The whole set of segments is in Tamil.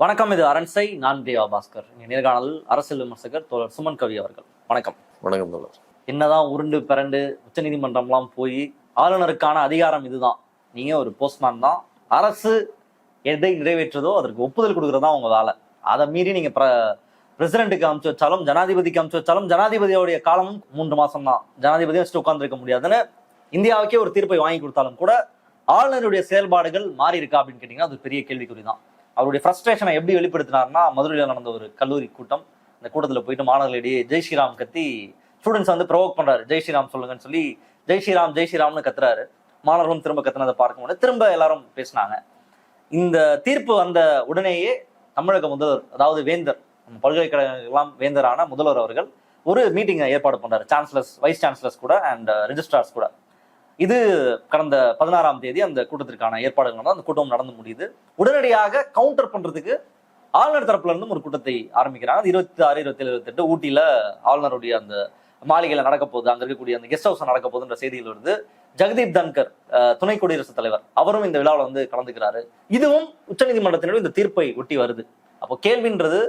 வணக்கம் இது அரண்சை நான் தேவா பாஸ்கர் இங்க நேர்காணலில் அரசியல் விமர்சகர் தோழர் சுமன் கவி அவர்கள். வணக்கம். வணக்கம் தோழர். என்னதான் உருண்டு பிறண்டு உச்சநீதிமன்றம்லாம் போய் ஆளுநருக்கான அதிகாரம் இதுதான். நீங்க ஒரு போஸ்ட்மேன் தான். அரசு எதை நிறைவேற்றுதோ அதற்கு ஒப்புதல் கொடுக்கறது உங்க வேலை. அதை மீறி நீங்க பிரசிடென்ட்டுக்கு அனுப்பிச்சு வச்சாலும் ஜனாதிபதிக்கு அனுப்பிச்சு வச்சாலும் ஜனாதிபதியோடைய காலமும் மூன்று மாசம் தான் ஜனாதிபதி வச்சுட்டு உட்கார்ந்துருக்க முடியாதுன்னு இந்தியாவுக்கே ஒரு தீர்ப்பை வாங்கி கொடுத்தாலும் கூட ஆளுநருடைய செயல்பாடுகள் மாறி இருக்கா அப்படின்னு கேட்டீங்கன்னா அது பெரிய கேள்விக்குறி தான் அவருடைய ஃப்ரஸ்ட்ரேஷனை எப்படி வெளிப்படுத்தினார்னா மதுரையில் நடந்த ஒரு கல்லூரி கூட்டம். அந்த கூட்டத்தில் போயிட்டு மாணவர்களிடையே ஜெய் ஸ்ரீராம் கத்தி ஸ்டூடெண்ட்ஸ் வந்து ப்ரொவோக் பண்ணுறாரு ஜெய் ஸ்ரீராம் சொல்லுங்கன்னு சொல்லி ஜெய் ஸ்ரீராம் ஜெய் ஸ்ரீராம்னு கத்துறாரு. மாணவர்களும் திரும்ப கத்துனதை பார்க்க திரும்ப எல்லாரும் பேசினாங்க. இந்த தீர்ப்பு வந்த உடனேயே தமிழக முதல்வர் அதாவது வேந்தர் நம்ம பல்கலைக்கழகங்கள்லாம் வேந்தரான முதல்வர் அவர்கள் ஒரு மீட்டிங்கை ஏற்பாடு பண்ணுறாரு சான்சலர்ஸ் வைஸ் சான்சலர்ஸ் கூட அண்ட் ரெஜிஸ்ட்ரார்ஸ் uh, கூட. இது கடந்த பதினாறாம் தேதி அந்த கூட்டத்திற்கான ஏற்பாடுகள் அந்த கூட்டம் நடந்து முடியுது. உடனடியாக கவுண்டர் பண்றதுக்கு ஆளுநர் தரப்புல இருந்தும் ஒரு கூட்டத்தை ஆரம்பிக்கிறாங்க. அது இருபத்தி ஆறு இருபத்தி ஏழு இருபத்தெட்டு ஊட்டியில ஆளுநருடைய அந்த மாளிகையில நடக்க போகுது. அங்க இருக்கக்கூடிய அந்த கெஸ்ட் ஹவுஸ் நடக்க போகுதுன்ற செய்திகள் வருது. ஜெகதீப் தன்கர் துணை குடியரசுத் தலைவர் அவரும் இந்த விழாவில் வந்து கலந்துக்கிறாரு. இதுவும் உச்சநீதிமன்றத்தினுடைய இந்த தீர்ப்பை ஒட்டி வருது. அப்போ கேள்வின்றது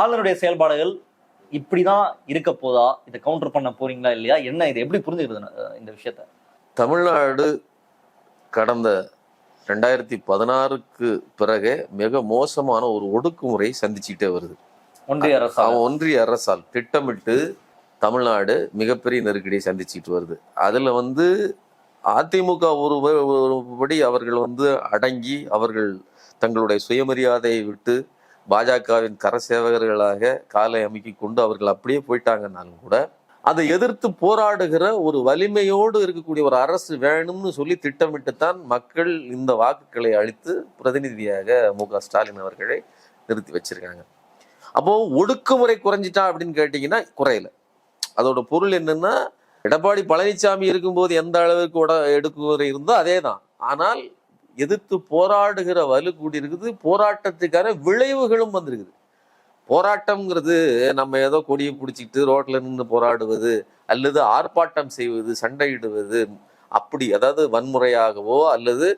ஆளுநருடைய செயல்பாடுகள் இப்படிதான் இருக்க போதா? இதை கவுண்டர் பண்ண போறீங்களா இல்லையா? என்ன இதை? எப்படி புரிஞ்சுக்கிறது இந்த விஷயத்த? தமிழ்நாடு கடந்த ரெண்டாயிரத்தி பதினாறுக்கு பிறகு மிக மோசமான ஒரு ஒடுக்குமுறை சந்திச்சுக்கிட்டே வருது. ஒன்றிய அரசு அவன் ஒன்றிய அரசால் திட்டமிட்டு தமிழ்நாடு மிகப்பெரிய நெருக்கடியை சந்திச்சுட்டு வருது. அதுல வந்து அதிமுக ஒரு ஒருபடி அவர்கள் வந்து அடங்கி அவர்கள் தங்களுடைய சுயமரியாதையை விட்டு பாஜகவின் கர சேவகர்களாக காலை அமைக்கி கொண்டு அவர்கள் அப்படியே போயிட்டாங்கன்னாலும் கூட அதை எதிர்த்து போராடுகிற ஒரு வலிமையோடு இருக்கக்கூடிய ஒரு அரசு வேணும்னு சொல்லி திட்டமிட்டு தான் மக்கள் இந்த வாக்குகளை அளித்து பிரதிநிதியாக மு க ஸ்டாலின் அவர்களை நிறுத்தி வச்சிருக்காங்க. அப்போ ஒடுக்குமுறை குறைஞ்சிட்டா அப்படின்னு கேட்டீங்கன்னா குறையல. அதோட பொருள் என்னன்னா எடப்பாடி பழனிசாமி இருக்கும்போது எந்த அளவுக்கு உட எடுக்குமுறை இருந்தோ அதே தான் ஆனால் எதிர்த்து போராடுகிற வலு கூடி இருக்குது போராட்டத்துக்கான விளைவுகளும் வந்திருக்குது. போராட்டம்ங்கிறது நம்ம ஏதோ கொடியை பிடிச்சிக்கிட்டு ரோட்டில் நின்று போராடுவது அல்லது ஆர்ப்பாட்டம் செய்வது சண்டையிடுவது அப்படி அதாவது வன்முறையாகவோ அல்லது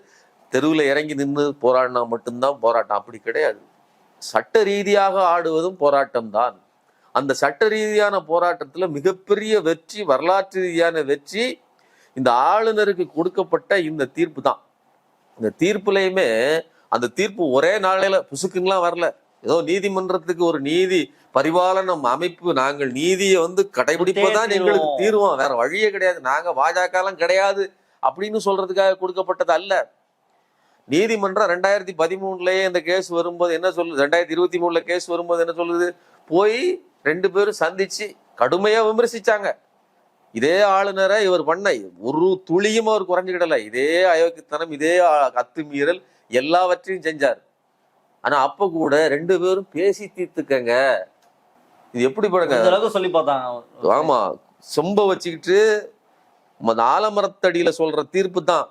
தெருவில் இறங்கி நின்று போராடினா மட்டும்தான் போராட்டம். அப்படி கிடையாது. சட்ட ரீதியாக ஆடுவதும் போராட்டம் தான் அந்த சட்ட ரீதியான போராட்டத்தில் மிகப்பெரிய வெற்றி வரலாற்று ரீதியான வெற்றி இந்த ஆளுநருக்கு கொடுக்கப்பட்ட இந்த தீர்ப்பு தான். இந்த தீர்ப்புலையுமே அந்த தீர்ப்பு ஒரே நாளையில் புசுக்குன்னெலாம் வரல. ஏதோ நீதிமன்றத்துக்கு ஒரு நீதி பரிபாலனம் அமைப்பு நாங்கள் நீதியை வந்து கடைபிடிப்பதான் எங்களுக்கு தீர்வோம். வேற வழியே கிடையாது. நாங்க பாஜக எல்லாம் கிடையாது அப்படின்னு சொல்றதுக்காக கொடுக்கப்பட்டது அல்ல. நீதிமன்றம் ரெண்டாயிரத்தி பதிமூணுலயே இந்த கேஸ் வரும்போது என்ன சொல்லுது? ரெண்டாயிரத்தி இருபத்தி மூணுல கேஸ் வரும்போது என்ன சொல்லுது? போய் ரெண்டு பேரும் சந்திச்சு கடுமையா விமர்சிச்சாங்க. இதே ஆளுநரை இவர் பண்ண ஒரு துளியும் அவர் குறைஞ்சுக்கிடல. இதே அயோக்கியத்தனம் இதே அத்துமீறல் எல்லாவற்றையும் செஞ்சார். ஆனா அப்ப கூட ரெண்டு பேரும் பேசி தீர்த்துக்கங்க. இது எப்படி படுங்க? சொல்லி பார்த்தாங்க ஆமா. சொம்ப வச்சுக்கிட்டு ஆலமரத்தடியில சொல்ற தீர்ப்பு தான்.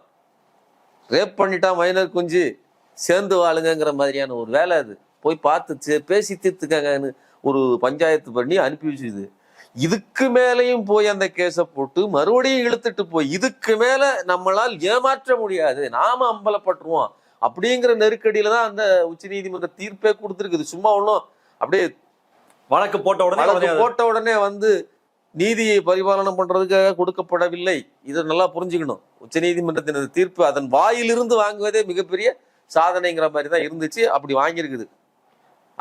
ரேப் பண்ணிட்டா மைனர் குஞ்சு சேர்ந்து வாழுங்கங்கிற மாதிரியான ஒரு வேலை அது. போய் பார்த்து பேசி தீர்த்துக்கங்கன்னு ஒரு பஞ்சாயத்து பண்ணி அனுப்பி வச்சுது. இதுக்கு மேலேயும் போய் அந்த கேஸை போட்டு மறுபடியும் இழுத்துட்டு போய் இதுக்கு மேல நம்மளால் ஏமாற்ற முடியாது. நாம அம்பலப்பட்டுருவோம். அப்படிங்கிற நெருக்கடியில தான் அந்த உச்சநீதிமன்ற தீர்ப்பே கொடுத்துருக்குது. சும்மா ஒன்றும் அப்படியே வழக்கு போட்ட உடனே வழக்கு போட்ட உடனே வந்து நீதியை பரிபாலனம் பண்றதுக்காக கொடுக்கப்படவில்லை. இதை நல்லா புரிஞ்சுக்கணும். உச்சநீதிமன்றத்தின் அந்த தீர்ப்பு அதன் வாயிலிருந்து வாங்குவதே மிகப்பெரிய சாதனைங்கிற மாதிரி தான் இருந்துச்சு. அப்படி வாங்கியிருக்குது.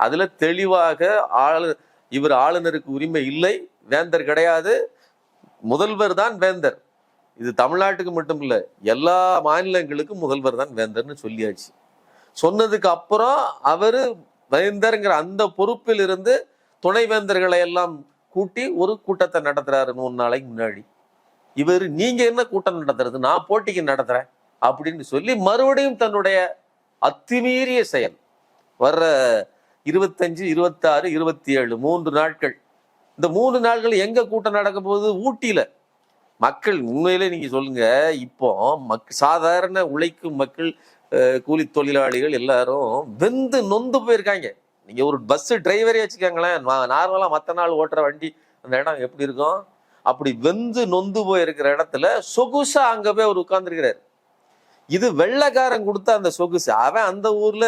அதுல தெளிவாக ஆளு இவர் ஆளுநருக்கு உரிமை இல்லை. வேந்தர் கிடையாது. முதல்வர் தான் வேந்தர். இது தமிழ்நாட்டுக்கு மட்டும் இல்லை எல்லா மாநிலங்களுக்கும் முதல்வர் தான் வேந்தர்னு சொல்லியாச்சு. சொன்னதுக்கு அப்புறம் அவர் வேந்தர்ங்கிற அந்த பொறுப்பில் இருந்து துணைவேந்தர்களை எல்லாம் கூட்டி ஒரு கூட்டத்தை நடத்துறாரு மூணு நாளைக்கு முன்னாடி. இவர் நீங்க என்ன கூட்டம் நடத்துறது? நான் போட்டிக்கு நடத்துறேன். அப்படின்னு சொல்லி மறுபடியும் தன்னுடைய அத்துமீறிய செயல். வர்ற இருபத்தஞ்சு இருபத்தாறு இருபத்தி ஏழு மூன்று நாட்கள். இந்த மூணு நாட்கள் எங்க கூட்டம் நடக்க போகுது? ஊட்டியில. மக்கள் உண்மையிலே நீங்க சொல்லுங்க இப்போ மக் சாதாரண உழைக்கும் மக்கள் கூலி தொழிலாளிகள் எல்லாரும் வெந்து நொந்து போயிருக்காங்க. நீங்க ஒரு பஸ் டிரைவரே வச்சுக்கோங்களேன் நார்மலா மற்ற நாள் ஓட்டுற வண்டி அந்த இடம் எப்படி இருக்கும்? அப்படி வெந்து நொந்து போயிருக்கிற இடத்துல சொகுசா அங்க போய் அவர் உட்கார்ந்துருக்கிறார். இது வெள்ளைக்காரன் கொடுத்த அந்த சொகுசு. அவன் அந்த ஊர்ல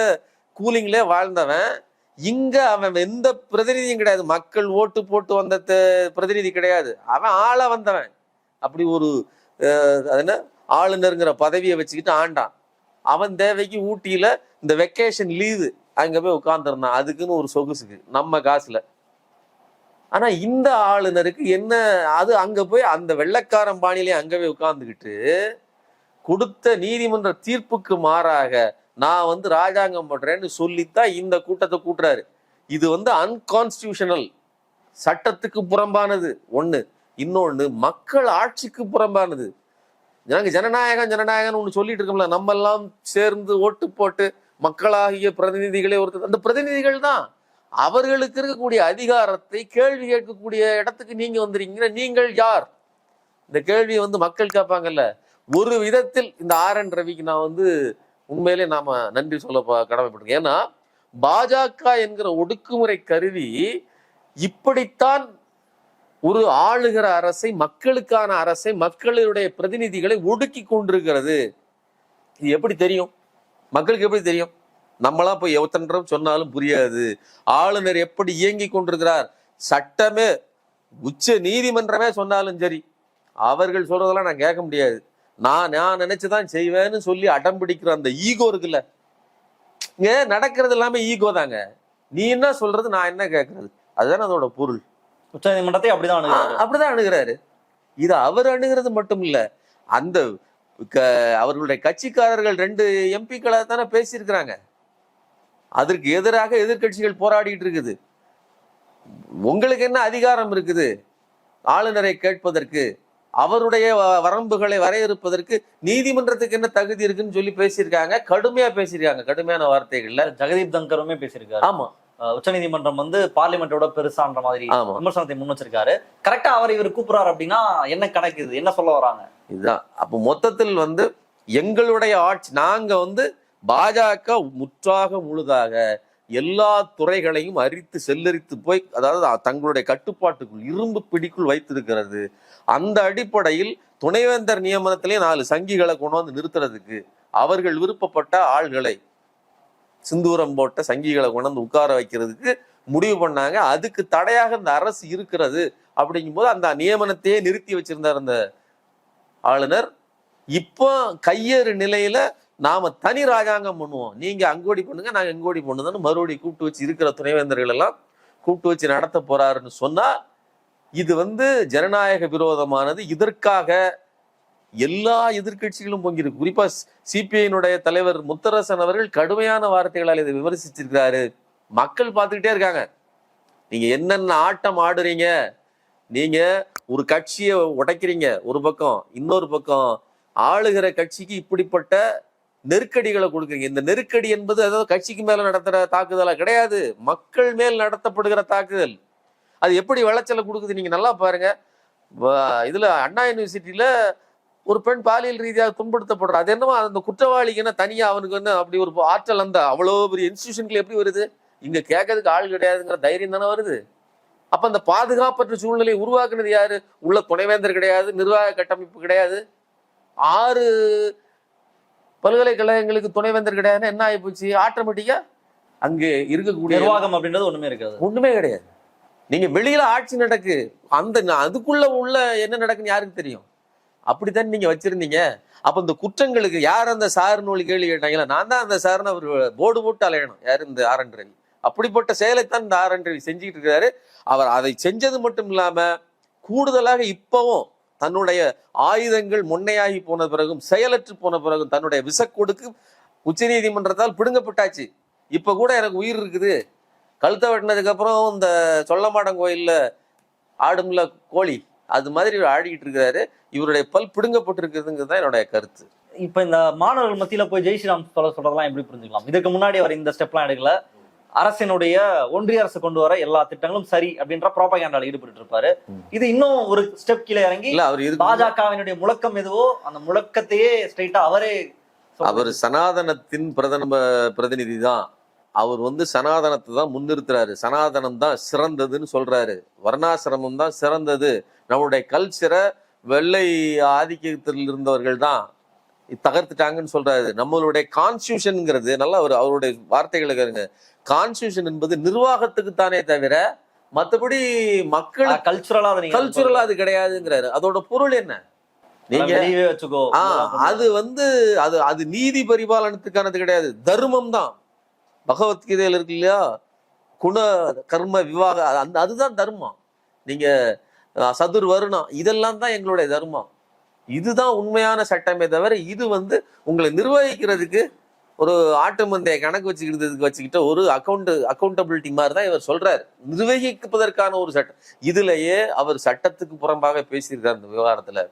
கூலிங்லேயே வாழ்ந்தவன். இங்க அவன் எந்த பிரதிநிதியும் கிடையாது. மக்கள் ஓட்டு போட்டு வந்த பிரதிநிதி கிடையாது. அவன் ஆள வந்தவன். அப்படி ஒரு என்ன? ஆளுநருங்கிற பதவியை வச்சுக்கிட்டு ஆண்டான். அவன் தேவைக்கு ஊட்டியில இந்த வெக்கேஷன் லீவு அங்க போய் உட்காந்துருந்தான் அதுக்குன்னு ஒரு சொகுசுக்கு நம்ம காசுல. ஆனா இந்த ஆளுநருக்கு என்ன அது அங்க போய் அந்த வெள்ளைக்காரன் பாணியிலே அங்கே போய் உட்கார்ந்துக்கிட்டு கொடுத்த நீதிமன்ற தீர்ப்புக்கு மாறாக நான் வந்து ராஜாங்கம் பண்றேன்னு சொல்லித்தான் இந்த கூட்டத்தை கூட்டுறாரு. இது வந்து அன்கான்ஸ்டியூஷனல் சட்டத்துக்கு புறம்பானது. ஒன்று இன்னொன்று மக்கள் ஆட்சிக்கு புறம்பானது. நாங்கள் ஜனநாயகம் ஜனநாயகம்னு ஒன்று சொல்லிட்டு இருக்கோம்ல நம்ம எல்லாம் சேர்ந்து ஓட்டு போட்டு மக்களாகிய பிரதிநிதிகளே ஒருத்தர். அந்த பிரதிநிதிகள் தான். அவர்களுக்கு இருக்கக்கூடிய அதிகாரத்தை கேள்வி கேட்கக்கூடிய இடத்துக்கு நீங்க வந்துருக்கீங்க நீங்கள் யார்? இந்த கேள்வியை வந்து மக்கள் கேட்பாங்கல்ல. ஒரு விதத்தில் இந்த ஆர் என் ரவிக்கு நான் வந்து உண்மையிலே நாம நன்றி சொல்ல கடமைப்பட்டிருக்கேன். ஏன்னா பாஜக என்கிற ஒடுக்குமுறை கருவி இப்படித்தான் ஒரு ஆளுகிற அரசை மக்களுக்கான அரசை மக்களுடைய பிரதிநிதிகளை ஒடுக்கி கொண்டிருக்கிறது. இது எப்படி தெரியும்? மக்களுக்கு எப்படி தெரியும்? நம்மளாம் போய் எவத்தன்றம் சொன்னாலும் புரியாது. ஆளுநர் எப்படி இயங்கி கொண்டிருக்கிறார்? சட்டமே உச்ச நீதிமன்றமே சொன்னாலும் சரி. அவர்கள் சொல்றதெல்லாம் நான் கேட்க முடியாது. நான் நான் நினைச்சுதான் செய்வேன்னு சொல்லி அடம் பிடிக்கிற அந்த ஈகோ இருக்குல்ல. இங்க நடக்கிறது எல்லாமே ஈகோ தாங்க நீ என்ன சொல்றது நான் என்ன கேட்கறது? அதுதான் அதோட பொருள். உச்ச நீதிமன்றத்தை அப்படிதான் அப்படிதான் அணுகிறாரு. இது அவர் அணுகிறது மட்டும் இல்ல அந்த அவர்களுடைய கட்சிக்காரர்கள் ரெண்டு எம்பிக்களை தானே பேசியிருக்கிறாங்க. அதற்கு எதிராக எதிர்க்கட்சிகள் போராடிட்டு இருக்குது. உங்களுக்கு என்ன அதிகாரம் இருக்குது? ஆளுநரை கேட்பதற்கு அவருடைய வரம்புகளை வரையறுப்பதற்கு நீதிமன்றத்துக்கு என்ன தகுதி இருக்குன்னு சொல்லி பேசியிருக்காங்க. கடுமையா பேசியிருக்காங்க. கடுமையான வார்த்தைகள்ல. ஜெகதீப் தங்கருமே பேசியிருக்காரு. ஆமா. உச்சநீதிமன்றம் வந்து பார்லிமெண்டோட பெருசான்ற மாதிரி. விமர்சனத்தை முன் வச்சிருக்காரு கரெக்டா அவர் இவர் கூப்பிடுறாரு அப்படின்னா என்ன கணக்கு இது என்ன சொல்ல வராங்க? இதுதான். அப்போ மொத்தத்தில் வந்து எங்களுடைய ஆட்சி நாங்க வந்து பாஜக முற்றாக முழுதாக எல்லா துறைகளையும் அரித்து செல்லரித்து போய் அதாவது தங்களுடைய கட்டுப்பாட்டுக்குள் இரும்பு பிடிக்குள் வைத்திருக்கிறது. அந்த அடிப்படையில் துணைவேந்தர் நியமனத்திலே நாலு சங்கிகளை கொண்டு வந்து நிறுத்துறதுக்கு அவர்கள் விருப்பப்பட்ட ஆள்களை சிந்தூரம் போட்ட சங்கிகளை கொண்டு வந்து உட்கார வைக்கிறதுக்கு முடிவு பண்ணாங்க. அதுக்கு தடையாக இந்த அரசு இருக்கிறது அப்படிங்கும்போது அந்த நியமனத்தையே நிறுத்தி வச்சிருந்தார் அந்த ஆளுநர். இப்போ கையேறு நிலையில நாம தனி ராஜாங்கம் பண்ணுவோம். நீங்க அங்கோடி பண்ணுங்க நாங்க எங்கோடி பண்ணுதான்னு மறுபடியும் கூப்பிட்டு வச்சு இருக்கிற துணைவேந்தர்கள் எல்லாம் கூப்பிட்டு வச்சு நடத்த போறாருன்னு சொன்னா இது வந்து ஜனநாயக விரோதமானது. இதற்காக எல்லா எதிர்க்கட்சிகளும் பொங்கியிருக்கு. குறிப்பா சிபிஐனுடைய தலைவர் முத்தரசன் அவர்கள் கடுமையான வார்த்தைகளால் இதை விமர்சிச்சிருக்கிறாரு. மக்கள் பார்த்துக்கிட்டே இருக்காங்க. நீங்க என்னென்ன ஆட்டம் ஆடுறீங்க? நீங்க ஒரு கட்சியை உடைக்கிறீங்க ஒரு பக்கம் இன்னொரு பக்கம். ஆளுகிற கட்சிக்கு இப்படிப்பட்ட நெருக்கடிகளை கொடுக்குறீங்க. இந்த நெருக்கடி என்பது அதாவது கட்சிக்கு மேல நடத்துற தாக்குதலா கிடையாது. மக்கள் மேல் நடத்தப்படுகிற தாக்குதல். அது எப்படி விளைச்சலை கொடுக்குது? நீங்க நல்லா பாருங்க. இதுல அண்ணா யூனிவர்சிட்டியில ஒரு பெண் பாலியல் ரீதியாக துன்புறுத்தப்படுறா. அது என்னமோ அந்த குற்றவாளிக்கு என்ன தனியா அவனுக்கு என்ன அப்படி ஒரு ஆற்றல் அந்த அவ்வளோ பெரிய இன்ஸ்டியூஷன்கள் எப்படி வருது? இங்க கேட்கறதுக்கு ஆள் கிடையாதுங்கிற தைரியம் தானே வருது. அப்ப அந்த பாதுகாப்பற்ற சூழ்நிலையை உருவாக்குனது யாரு? உள்ள துணைவேந்தர் கிடையாது நிர்வாக கட்டமைப்பு கிடையாது. ஆறு பல்கலைக்கழகங்களுக்கு துணைவேந்தர் கிடையாதுன்னா என்ன ஆயிப்போச்சு ஆட்டோமேட்டிக்கா அங்கே இருக்கக்கூடிய நிர்வாகம் அப்படின்றது ஒண்ணுமே இருக்காது. ஒண்ணுமே கிடையாது. நீங்க வெளியில ஆட்சி நடக்கு. அந்த அதுக்குள்ள உள்ள என்ன நடக்குன்னு யாருக்கு தெரியும்? அப்படித்தான் நீங்க வச்சிருந்தீங்க? அப்ப இந்த குற்றங்களுக்கு யார் அந்த சார் நூல் கேள்வி கேட்டாங்களா? நான் தான் அந்த சார்னு அவர் போர்டு போட்டு அலையணும். யாரு இந்த ஆர் என் ரவி? அப்படிப்பட்ட செயலைத்தான் இந்த ஆர் என் ரவி செஞ்சுக்கிட்டு இருக்கிறாரு அவர் அதை செஞ்சது மட்டும் இல்லாம கூடுதலாக இப்பவும் தன்னுடைய ஆயுதங்கள் முன்னையாகி போன பிறகும் செயலற்று போன பிறகும் தன்னுடைய விசக்கொடுக்கு உச்சநீதிமன்றத்தால் பிடுங்கப்பட்டாச்சு. இப்ப கூட எனக்கு உயிர் இருக்குது. கழுத்தை வெட்டினதுக்கு அப்புறம் இந்த சொல்லமாடம் கோயில்ல ஆடும்ல கோழி அது மாதிரி இவர் ஆடிக்கிட்டு இருக்கிறாரு இவருடைய பல் பிடுங்கப்பட்டிருக்கிறதுங்கிறது தான் என்னுடைய கருத்து. இப்ப இந்த மாணவர்கள் மத்தியில போய் ஜெய் ஸ்ரீராம் சொல்ல சொல்றதெல்லாம் எப்படி புரிஞ்சுக்கலாம்? இதுக்கு முன்னாடி அவர் இந்த ஸ்டெப்லாம் எடுக்கல. அரசினுடைய ஒன்றிய அரசு கொண்டு வர எல்லா திட்டங்களும் சரி அப்படின்ற ப்ராபகேண்டால ஈடுபட்டு இருப்பாரு. இது இன்னும் ஒரு ஸ்டெப் கீழே இறங்கி அவர் பாஜகவினுடைய முழக்கம் எதுவோ அந்த முழக்கத்தையே ஸ்ட்ரைட்டா அவரே. அவர் சனாதனத்தின் பிரதம பிரதிநிதி தான் அவர் வந்து சனாதனத்தை தான் முன்னிறுத்துறாரு. சனாதனம் தான் சிறந்ததுன்னு சொல்றாரு. வர்ணாசிரமம் தான் சிறந்தது. நம்மளுடைய கல்ச்சரை வெள்ளை ஆதிக்கத்தில் இருந்தவர்கள் தான் தகர்த்துட்டாங்கன்னு சொல்றாரு. நம்மளுடைய கான்ஸ்டியூஷன்ங்கிறது நல்லா அவர் அவருடைய வார்த்தைகளை கேளுங்க. கான்ஸ்டியூஷன் என்பது நிர்வாகத்துக்கு தானே தவிர மத்தபடி மக்கள் கல்ச்சுரலா கல்ச்சுரலா அது கிடையாதுங்கிறாரு. அதோட பொருள் என்ன? நீங்க வச்சுக்கோ. அது வந்து அது அது நீதி பரிபாலனத்துக்கானது கிடையாது. தர்மம் தான். பகவத்கீதையில் இருக்கு இல்லையா? குண கர்ம விவாக அந்த அதுதான் தர்மம். நீங்கள் சதுர் வருணம் இதெல்லாம் தான் எங்களுடைய தர்மம். இதுதான் உண்மையான சட்டமே தவிர இது வந்து உங்களை நிர்வகிக்கிறதுக்கு ஒரு ஆட்டு மந்தைய கணக்கு வச்சுக்கிறதுக்கு வச்சுக்கிட்ட ஒரு அக்கௌண்ட் அக்கௌண்டபிலிட்டி மாதிரி தான் இவர் சொல்றாரு. நிர்வகிப்பதற்கான ஒரு சட்டம். இதுலயே அவர் சட்டத்துக்கு புறம்பாக பேசியிருக்காரு இந்த விவகாரத்துல.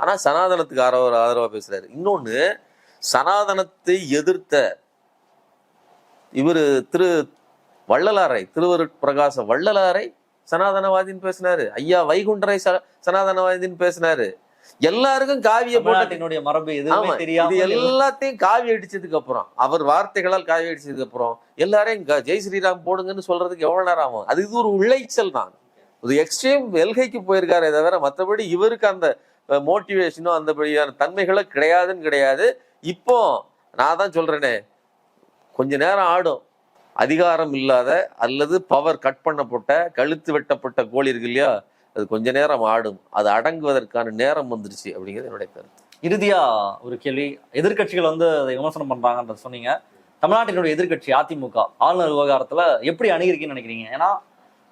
ஆனா சனாதனத்துக்கு ஆதரவு ஆதரவா பேசுறாரு. இன்னொன்னு சனாதனத்தை எதிர்த்த இவரு திரு வள்ளலாரை திருவருட் பிரகாச வள்ளலாரை சனாதனவாதின்னு பேசினாரு. ஐயா வைகுண்டரை சனாதனவாதின்னு பேசினாரு. எல்லாருக்கும் காவிய போட்டு தமிழ்நாட்டினுடைய மரபு எதுவுமே தெரியாம எல்லாத்தையும் காவி அடிச்சதுக்கு அப்புறம் அவர் வார்த்தைகளால் காவி அடிச்சதுக்கு அப்புறம் எல்லாரையும் ஜெய் ஸ்ரீராம் போடுங்கன்னு சொல்றதுக்கு எவ்வளவு நேரம் ஆகும்? அது இது ஒரு உழைச்சல் தான். ஒரு எக்ஸ்ட்ரீம் எல்கைக்கு போயிருக்காரே தவிர மற்றபடி இவருக்கு அந்த மோட்டிவேஷனோ அந்த படியான தன்மைகளோ கிடையாதுன்னு கிடையாது. இப்போ நான் தான் சொல்றேனே கொஞ்ச நேரம் ஆடும். அதிகாரம் இல்லாத அல்லது பவர் கட் பண்ணப்பட்ட கழுத்து வெட்டப்பட்ட கோழி இருக்கு இல்லையா? அது கொஞ்ச நேரம் ஆடும். அது அடங்குவதற்கான நேரம் வந்துருச்சு அப்படிங்கிறது என்னுடைய கருத்து. இறுதியா ஒரு கேள்வி. எதிர்க்கட்சிகள் வந்து அதை விமர்சனம் பண்றாங்கன்ற சொன்னீங்க. தமிழ்நாட்டினுடைய எதிர்க்கட்சி அதிமுக ஆளுநர் விவகாரத்துல எப்படி அணுகிருக்கீங்கன்னு நினைக்கிறீங்க? ஏன்னா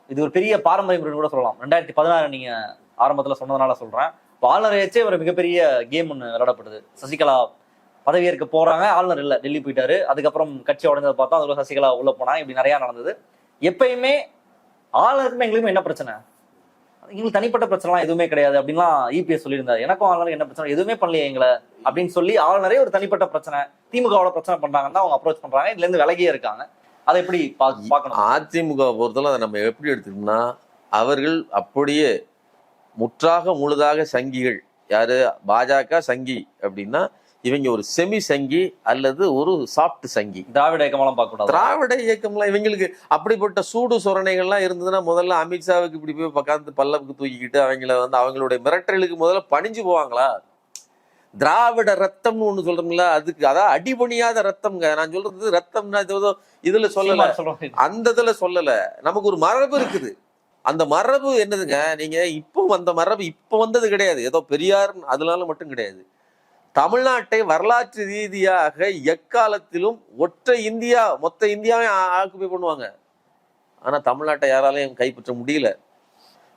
இது ஒரு பெரிய பாரம்பரிய முறைன்னு கூட சொல்லலாம். ரெண்டாயிரத்தி பதினாறு நீங்க ஆரம்பத்துல சொன்னதுனால சொல்றேன். இப்போ ஒரு மிகப்பெரிய கேம் ஒன்று விளையாடப்படுது. சசிகலா பதவியேற்க போறாங்க. ஆளுநர் இல்ல டெல்லி போயிட்டாரு. அதுக்கப்புறம் கட்சி உடஞ்சதை பார்த்தா அதுல சசிகலா உள்ள போனா இப்படி நிறைய நடந்தது. எப்பயுமே ஆளுநருக்குமே எங்களுக்குமே என்ன பிரச்சனை? எங்களுக்கு தனிப்பட்ட பிரச்சனைலாம் எதுவுமே கிடையாது அப்படின்லாம் இபிஎஸ் சொல்லியிருந்தாரு. எனக்கும் ஆளுநருக்கு என்ன பிரச்சனை? எதுவுமே பண்ணலையே எங்களை அப்படின்னு சொல்லி ஆளுநரே ஒரு தனிப்பட்ட பிரச்சனை திமுகவோட பிரச்சனை பண்றாங்கன்னு அவங்க அப்ரோச் பண்றாங்க. இதுல இருந்து விலகியே இருக்காங்க. அதை எப்படி பார்க்கணும்? அதிமுக பொறுத்தவரை அதை நம்ம எப்படி எடுத்துக்கணும்னா அவர்கள் அப்படியே முற்றாக முழுதாக சங்கிகள். யாரு? பாஜக சங்கி அப்படின்னா இவங்க ஒரு செமி சங்கி அல்லது ஒரு சாஃப்ட் சங்கி. திராவிட இயக்கமெல்லாம் பார்க்க கூடாது திராவிட இயக்கம்லாம் இவங்களுக்கு அப்படிப்பட்ட சூடு சொரணைகள்லாம் இருந்ததுன்னா முதல்ல அமித்ஷாவுக்கு இப்படி போய் பக்கத்து பல்லவுக்கு தூக்கிக்கிட்டு அவங்கள வந்து அவங்களுடைய மிரட்டலுக்கு முதல்ல பணிஞ்சு போவாங்களா? திராவிட ரத்தம்னு ஒண்ணு சொல்றோம்ல அதுக்கு அதான் அடிபணியாத ரத்தம்ங்க நான் சொல்றது ரத்தம்னா இது ஏதோ இதுல சொல்லல. அந்த இதுல சொல்லல. நமக்கு ஒரு மரபு இருக்குது. அந்த மரபு என்னதுங்க? நீங்க இப்போ அந்த மரபு இப்போ வந்தது கிடையாது. ஏதோ பெரியார் அதனால மட்டும் கிடையாது. தமிழ்நாட்டை வரலாற்று ரீதியாக எக்காலத்திலும் ஒற்றை இந்தியா மொத்த இந்தியாவே ஆக்குப்பை பண்ணுவாங்க ஆனா தமிழ்நாட்டை யாராலையும் கைப்பற்ற முடியல.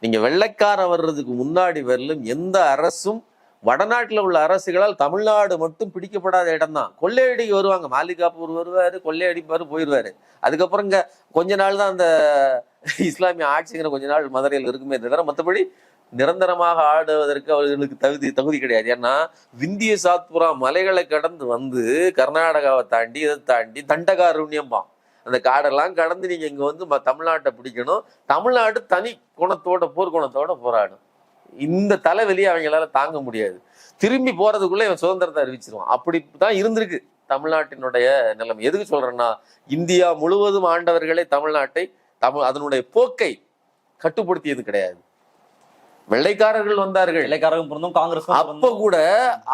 நீங்க வெள்ளைக்காரன் வர்றதுக்கு முன்னாடி வரலும் எந்த அரசும் வடநாட்டில் உள்ள அரசுகளால் தமிழ்நாடு மட்டும் பிடிக்கப்படாத இடம்தான். கொள்ளையடிக்கு வருவாங்க. மாலிகாப்பூர் வருவாரு கொள்ளையடிப்பார் போயிடுவார் அதுக்கப்புறம் இங்க கொஞ்ச நாள் தான் அந்த இஸ்லாமிய ஆட்சிங்கிற கொஞ்ச நாள் மதுரையில் இருக்குமே தவிர மற்றபடி நிரந்தரமாக ஆடுவதற்கு அவர்களுக்கு தகுதி தகுதி கிடையாது. ஏன்னா விந்திய சாத்புரா மலைகளை கடந்து வந்து கர்நாடகாவை தாண்டி இதை தாண்டி தண்டகாருண்யம்பான் அந்த காடெல்லாம் கடந்து நீங்கள் இங்கே வந்து ம- தமிழ்நாட்டை பிடிக்கணும். தமிழ்நாடு தனி குணத்தோட போர்க்குணத்தோட போராடும். இந்த தலைவலியை அவங்களால தாங்க முடியாது. திரும்பி போறதுக்குள்ள இவன் சுதந்திரத்தை அறிவிச்சிருவான். அப்படி தான் இருந்திருக்கு தமிழ்நாட்டினுடைய நிலைமை. எதுக்கு சொல்றேன்னா இந்தியா முழுவதும் ஆண்டவர்களே தமிழ்நாட்டை தமிழ் அதனுடைய போக்கை கட்டுப்படுத்தியது கிடையாது. வெள்ளைக்காரர்கள் வந்தார்கள். இலைக்காரரும் பொருந்தும் காங்கிரஸும் அப்ப. கூட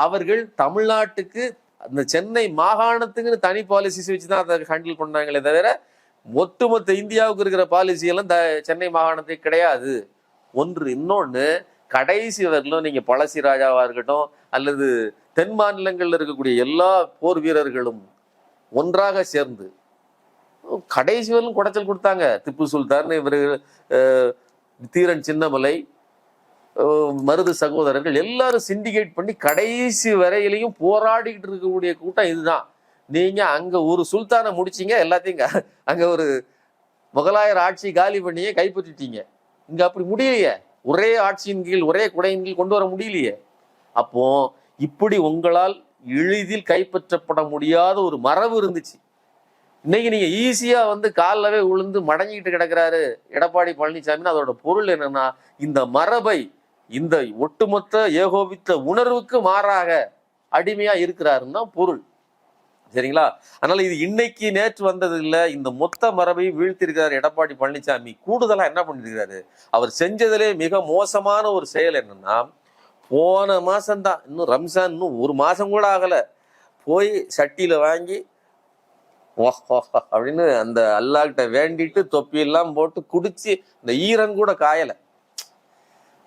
அவர்கள் தமிழ்நாட்டுக்கு அந்த சென்னை மாகாணத்துக்குன்னு தனி பாலிசிஸ் வச்சுதான் அதை ஹேண்டில் பண்ணாங்களே தவிர ஒட்டுமொத்த இந்தியாவுக்கு இருக்கிற பாலிசி எல்லாம் சென்னை மாகாணத்துக்கு கிடையாது. ஒன்று இன்னொன்னு கடைசி வரலும் நீங்க பழசி ராஜாவா இருக்கட்டும் அல்லது தென் மாநிலங்கள்ல இருக்கக்கூடிய எல்லா போர் வீரர்களும் ஒன்றாக சேர்ந்து கடைசி வரலும் குடைச்சல் கொடுத்தாங்க. திப்பு சுல்தான் இவர் தீரன் சின்னமலை மருது சகோதரர்கள் எல்லாரும் சிண்டிகேட் பண்ணி கடைசி வரையிலையும் போராடிக்கிட்டு இருக்கக்கூடிய கூட்டம் இதுதான். நீங்க அங்க ஒரு சுல்தானை முடிச்சீங்க எல்லாத்தையும் அங்கே அங்க ஒரு முகலாயர் ஆட்சி காலி பண்ணியே கைப்பற்றிட்டீங்க. இங்க அப்படி முடியலையே. ஒரே ஆட்சியின் கீழ் ஒரே குடையின் கீழ் கொண்டு வர முடியலையே. அப்போ இப்படி உங்களால் எளிதில் கைப்பற்றப்பட முடியாத ஒரு மரபு இருந்துச்சு. இன்னைக்கு நீங்க ஈஸியா வந்து காலவே விழுந்து மடங்கிட்டு கிடக்கிறாரு எடப்பாடி பழனிசாமின்னு அதோட பொருள் என்னன்னா இந்த மரபை இந்த ஒட்டுமொத்த ஏகோபித்த உணர்வுக்கு மாறாக அடிமையா இருக்கிறாருன்னு தான் பொருள். சரிங்களா? அதனால இது இன்னைக்கு நேற்று வந்தது இல்லை இந்த மொத்த மரபையும் வீழ்த்திருக்கிறார் எடப்பாடி பழனிசாமி. கூடுதலா என்ன பண்ணிருக்காரு அவர் செஞ்சதிலே மிக மோசமான ஒரு செயல் என்னன்னா போன மாசம்தான் இன்னும் ரம்ஜான் இன்னும் ஒரு மாசம் கூட ஆகல. போய் சட்டியில வாங்கி அப்படின்னு அந்த அல்லாக்கிட்ட வேண்டிட்டு தொப்பியெல்லாம் போட்டு குடிச்சு இந்த ஈரன் கூட காயலை.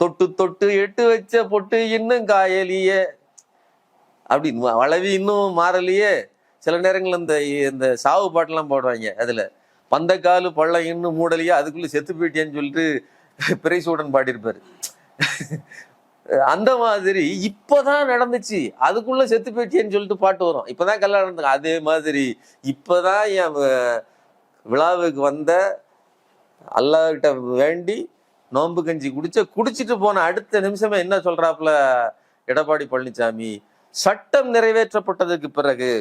தொட்டு தொட்டு எட்டு வச்ச பொட்டு இன்னும் காயலியே. அப்படி வளவி இன்னும் மாறலையே. சில நேரங்கள் இந்த இந்த சாவு பாட்டெல்லாம் போடுவாங்க. அதில் பந்தக்காலு பள்ளம் இன்னும் மூடலையே அதுக்குள்ளே செத்து போயிட்டேன்னு சொல்லிட்டு பிரைசூடன் பாடியிருப்பார். அந்த மாதிரி இப்போதான் நடந்துச்சு. அதுக்குள்ள செத்து போயிட்டேன்னு சொல்லிட்டு பாட்டு வரும். இப்போதான் கல்யாணம் நடந்து அதே மாதிரி இப்போதான் என் விழாவுக்கு வந்த அல்லாஹ்கிட்ட வேண்டி நோன்பு கஞ்சி குடிச்ச குடிச்சிட்டு போன அடுத்த நிமிஷமே என்ன சொல்றாப்புல? எடப்பாடி பழனிசாமி சட்டம் நிறைவேற்றப்பட்டதற்கு பிறகு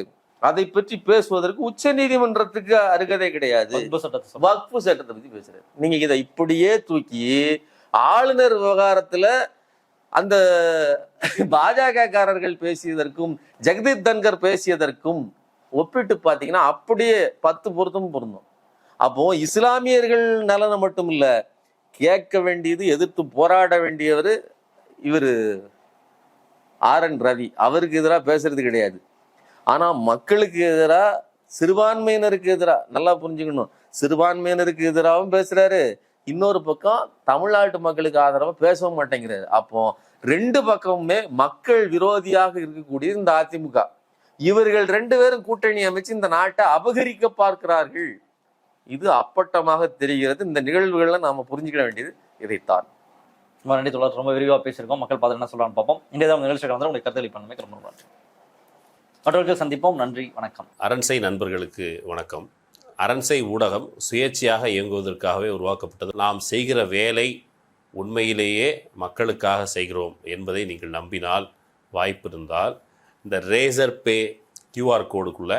அதை பற்றி பேசுவதற்கு உச்ச நீதிமன்றத்துக்கு அருகதை கிடையாது. வக்ஃபு சட்டத்தை பத்தி பேசுறாரு. நீங்க இதை இப்படியே தூக்கி ஆளுநர் விவகாரத்துல அந்த பாஜக காரர்கள் பேசியதற்கும் ஜெகதீப் தன்கர் பேசியதற்கும் ஒப்பிட்டு பாத்தீங்கன்னா அப்படியே பத்து பொருத்தம் பொருந்தும். அப்போ இஸ்லாமியர்கள் நலனை மட்டும் இல்ல கேட்க வேண்டியது எதிர்த்து போராட வேண்டியவர் இவரு ஆர் என் ரவி. அவருக்கு எதிராக பேசுறது கிடையாது. ஆனால் மக்களுக்கு எதிராக சிறுபான்மையினருக்கு எதிராக நல்லா புரிஞ்சுக்கணும். சிறுபான்மையினருக்கு எதிராகவும் பேசுறாரு. இன்னொரு பக்கம் தமிழ்நாட்டு மக்களுக்கு ஆதரவாக பேசவும் மாட்டேங்கிறாரு. அப்போ ரெண்டு பக்கமுமே மக்கள் விரோதியாக இருக்கக்கூடிய இந்த அதிமுக. இவர்கள் ரெண்டு பேரும் கூட்டணி அமைச்சு இந்த நாட்டை அபகரிக்க பார்க்கிறார்கள். இது அப்பட்டமாக தெரிகிறது. இந்த நிகழ்வுகளை நாம புரிஞ்சுக்க வேண்டியது இதைத்தான். ரொம்ப நன்றி தொடர் ரொம்ப விரிவாக பேசியிருக்கோம். மக்கள் பார்த்து என்ன சொல்றான்னு பார்ப்போம். இன்றைய தினம் நிகழ்ச்சிக்கு வந்து உங்களுக்கு கருத்து பண்ணமே ரொம்ப நன்றி. மற்றவர்கள் சந்திப்போம். நன்றி. வணக்கம். அரண்சை நண்பர்களுக்கு வணக்கம். அரண்சை ஊடகம் சுயேட்சையாக இயங்குவதற்காகவே உருவாக்கப்பட்டது. நாம் செய்கிற வேலை உண்மையிலேயே மக்களுக்காக செய்கிறோம் என்பதை நீங்கள் நம்பினால் வாய்ப்பு இருந்தால் இந்த ரேசர் பே கியூஆர் கோடுக்குள்ளே